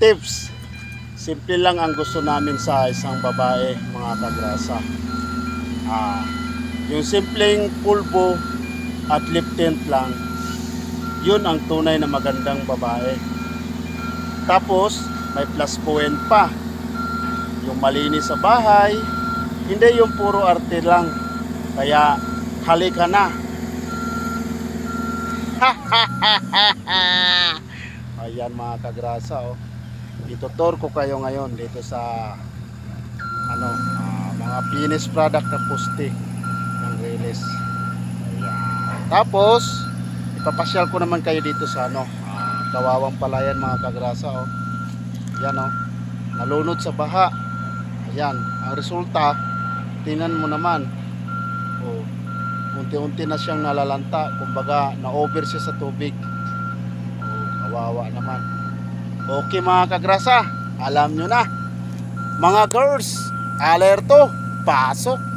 tips. Simple lang ang gusto namin sa isang babae, mga kagrasa. Ah, yung simpleng pulbo at lip tint lang, yun ang tunay na magandang babae. Tapos, may plus point pa. Yung malinis sa bahay, hindi yung puro arte lang. Kaya, halika na. Ayan mga kagrasa oh. Itutur ko kayo ngayon dito sa ano, ah, mga finished product na pusti ng Riles. Ayan. Tapos, ipapasyal ko naman kayo dito sa ano, Kawawang Palayan mga kagrasa oh. Yan oh. Nalunod sa baha. Ayan, ang resulta, tingnan mo naman. Oh, unti-unti na siyang nalalanta, kumbaga na-over siya sa tubig. Oh, kawawa naman. Okay mga kagrasa, alam nyo na. Mga girls, alerto, pasok.